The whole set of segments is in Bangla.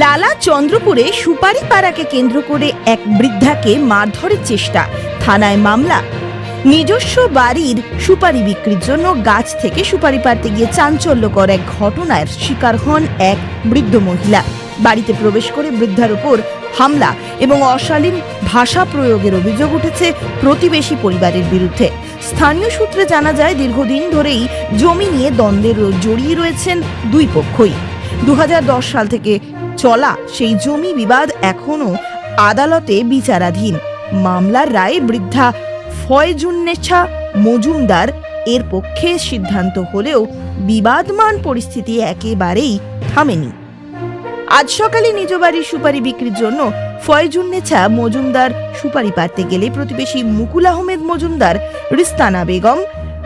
লালা চন্দ্রপুরে সুপারি পাড়াকে কেন্দ্র করে এক বৃদ্ধাকে মারধরের চেষ্টা, থানায় মামলা। নিজস্ব বাড়ির সুপারি বিক্রির জন্য গাছ থেকে সুপারি পাড়তে গিয়ে চাঞ্চল্যকর এক ঘটনার শিকার হন এক বৃদ্ধ মহিলা। বাড়িতে প্রবেশ করে বৃদ্ধার উপর হামলা এবং অশালীন ভাষা প্রয়োগের অভিযোগ উঠেছে প্রতিবেশী পরিবারের বিরুদ্ধে। স্থানীয় সূত্রে জানা যায়, দীর্ঘদিন ধরেই জমি নিয়ে দ্বন্দ্বের জড়িয়ে রয়েছেন দুই পক্ষই। দু হাজার দশ সাল থেকে চলা সেই জমি বিবাদ এখনও আদালতে বিচারাধীন। মামলার রায়ে বৃদ্ধা ফয়জুন্নেছা মজুমদার এর পক্ষে সিদ্ধান্ত হলেও বিবাদমান পরিস্থিতি একেবারেই থামেনি। আজ সকালে নিজ বাড়ির সুপারি বিক্রির জন্য ফয়জুন্নেছা মজুমদার সুপারি পাড়তে গেলে প্রতিবেশী মুকুল আহমেদ মজুমদার রিস্তানা বেগম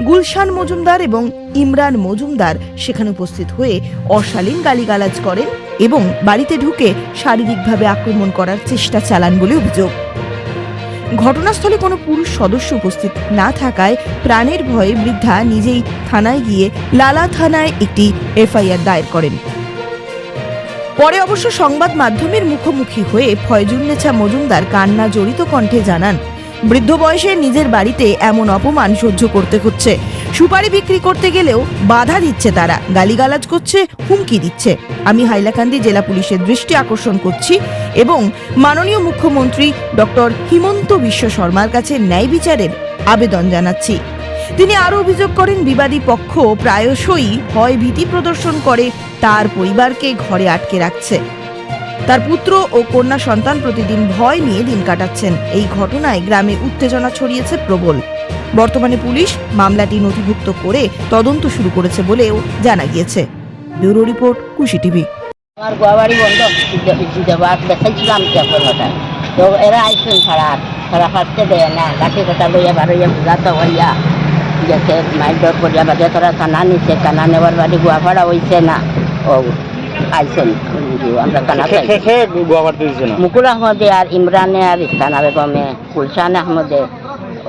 গুলশান মজুমদার এবং ইমরান মজুমদার সেখানে উপস্থিত হয়ে অশালীন গালিগালাজ করেন এবং বাড়িতে ঢুকে শারীরিকভাবে আক্রমণ করার চেষ্টা চালান বলে অভিযোগ। ঘটনাস্থলে কোনো পুরুষ সদস্য উপস্থিত না থাকায় প্রাণের ভয়ে বৃদ্ধা নিজেই থানায় গিয়ে লালা থানায় একটি এফআইআর দায়ের করেন। পরে অবশ্য সংবাদ মাধ্যমের মুখোমুখি হয়ে ফয়জুন্নেছা মজুমদার কান্না জড়িত কণ্ঠে জানান বৃদ্ধ বয়সে নিজের বাড়িতে এমন অপমান সহ্য করতে হচ্ছে। সুপারি বিক্রি করতে গেলেও বাধা দিচ্ছে তারা। গালিগালাজ করছে, হুমকি দিচ্ছে। আমি হাইলাকান্দি জেলা পুলিশের দৃষ্টি আকর্ষণ করছি এবং মাননীয় মুখ্যমন্ত্রী ডক্টর হিমন্ত বিশ্ব শর্মার কাছে ন্যায় বিচারের আবেদন জানাচ্ছি। তিনি আরও অভিযোগ করেন, বিবাদী পক্ষ প্রায়শই ভয় ভীতি প্রদর্শন করে, তার পরিবারকে ঘরে আটকে রাখছে। তার পুত্র ও কন্যা সন্তান প্রতিদিন ভয় নিয়ে দিন কাটাচ্ছেন। এই ঘটনায় গ্রামে উত্তেজনা ছড়িয়েছে প্রবল। বর্তমানে পুলিশ মামলাটি নথিভুক্ত করে তদন্ত শুরু করেছে বলেও জানা গিয়েছে। Bureau report, Khushi TV. আমার গোয়াবাড়ি বন্ধ। জিন্দাবাদ দেখাইছিলাম কেপর তো এরা আইসুন খারাপ খারাপ হাঁটতে দেয় না। লাঠি কথা লইয়া বারইয়া বুঝাতে হইয়া গেছে মাইন্ডর করিয়া বাদে তোরা থানা নিছে। থানা নেওয়ার বাড়ি গোয়াভাড়া হইছে না। ও আইসেন আমরা না? মুকুল আহমদে আর ইমরানে আর ইস্তানা বেগমে গুলশান আহমদে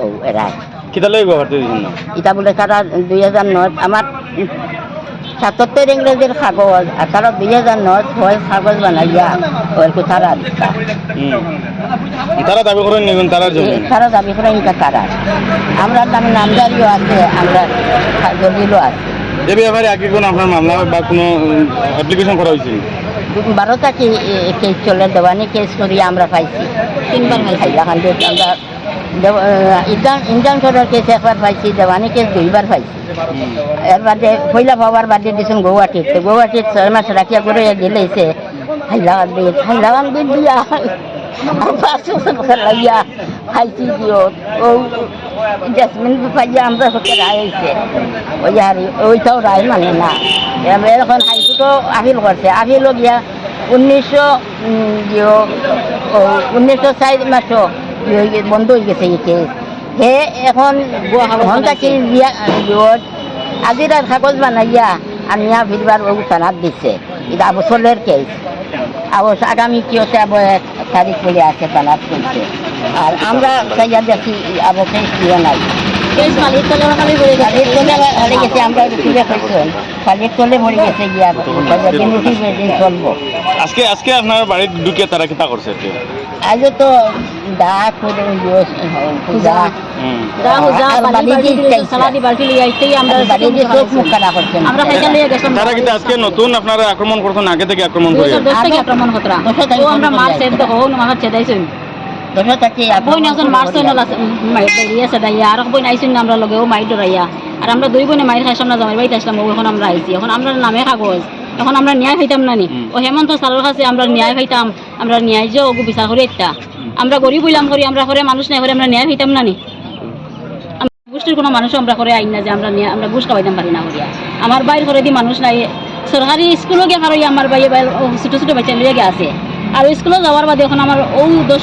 ও এরা কিতা লই গোয়া বাড়তে দিছেন না? ইটা বলে তারা দুই হাজার নয় আমার সাতাত্তর ইংরেজির কাগজ আর তারা দুই হাজার নয় ছয় কাগজ বানাইয়া ওর তারা দিতা। তারা দাবি করেন নিগুন তারার জমি তারা দাবি করে ইনকা তারা আমরা নামে নামদারিও আছে আমরা দলিলও আছে। এ ব্যাপারে আগে কোনো আপনার মামলা বা কোনো অ্যাপ্লিকেশন করা হয়েছিল কেস চলে দেওয়ানি কেস করি আমরা পাইছি তিনবার আমরা ইন্টার্নশনের কেস একবার পাইছি দেওয়ানি কেস দুইবার পাইছি এর বাদে পয়লা পাওয়ার বাদে দিয়েছেন গৌহাটিত গৌহাটিত ছয় মাস রাখিয়া করে গেলেছে হাইলাগান হাইলাগান দিয়া আর পাঁচ বছর লাগিয়া খাইছি দিও ও জাসমিন পাইয়া আমরা হতে রায় হয়েছে ওই আর ওইটাও রায় মানে না এখন হাইকোর্টও আপিল করছে আপিলও গিয়া উনিশশো উনিশশো চার মাসও বন্ধ হয়ে গেছে এই কেস হে এখন এখন তাকে ইয়া- ইয়ো, আজির আর কাগজ বানাইয়া আনিয়া ফিরবার ও থানাত দিচ্ছে এটা আবসলের কেস অবশ্য আগামী কি হচ্ছে আবো এক তারিখ করে আছে চলছে। আর আমরা চাইয়া দেখি অবশ্যই ইয়ে নাই। কালির তলে মরে গেছে আমরা রুটিরে খাইছেন কালির তলে মরে গেছে গিয়া রুটি দিন চলবো। আজকে আজকে আপনার বাড়ির ঢুকে তারা কিতা করছে আজ তো দা করে আমরা আমরা তারা কিন্তু আজকে নতুন আপনারা আক্রমণ করছেন আগে থেকে আক্রমণ করে? আক্রমণ ও আমরা করে সেদ দেখো ও মার বই নাজন মারছেন বেরিয়ে সেদাইয়া আর বই নাইছেন আমরা লগে ও মাই ডরাইয়া আর আমরা দুই বোনে মাইর খাইছিলাম না জামাই বাড়িতে আসলাম ও এখন আমরা আইছি এখন আমরা নামে কাগজ এখন আমরা ন্যায় খাইতাম না নি ও হেমন্ত কাছে আমরা ন্যায় খাইতাম আমরা ন্যায় যে ওগু বিচার করে একটা আমরা গরিব হইলাম করি আমরা করে মানুষ নাই করে আমরা ন্যায় খাইতাম না নি আমরা গোষ্ঠীর কোনো মানুষ আমরা করে আইন না যে আমরা আমরা ঘুষ খাওয়াইতাম পারি না করিয়া আমার বাইর করে দি মানুষ নাই সরকারি স্কুলও গিয়ে পারো আমার বাইরে বাইরে ছোটো ছোটো বাচ্চা লিয়ে গিয়ে আছে আর স্কুলে যাওয়ার বাদে এখন আমার ও দশ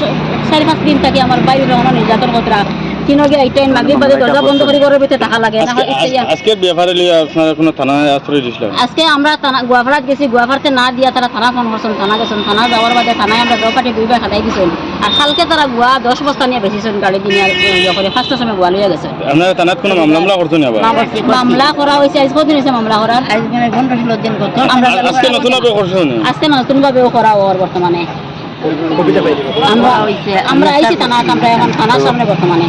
চারি পাঁচ দিন থাকি আমার বাইরে রওনা নির্যাতন কতরা তিন আইটেন মাগরিব বাদে দরজা বন্ধ করে ঘরের ভিতরে টাকা লাগে। না ইচ্ছা আজকে ব্যাপারে লিয়ে আপনার কোনো থানায় আশ্রয় দিয়েছিলেন আজকে আমরা থানা গুয়াহাট গেছি গুয়াহাটে না দিয়া তারা থানা ফোন করছেন থানা গেছেন। থানা যাওয়ার বাদে থানায় আমরা দৌপাটি দুইবার খাটাই দিছেন। আর কালকে তারা গুয়া দশ বস্তা নিয়ে বেশিছেন গাড়ি দিয়ে ইয়ে করে। ফার্স্টের সময় গুয়া লইয়া গেছে। আপনারা থানাত কোনো মামলা মামলা করছেন আবার? মামলা করা হয়েছে আজ কদিন হয়েছে মামলা করার? আজ মানে ঘণ্টা ষোলো দিন কত? আমরা আজকে নতুন ভাবে করছেন? আজকে নতুন ভাবেও করা ওর বর্তমানে। আমরা আমরা আইছি থানা আমরা এখন থানার সামনে বর্তমানে।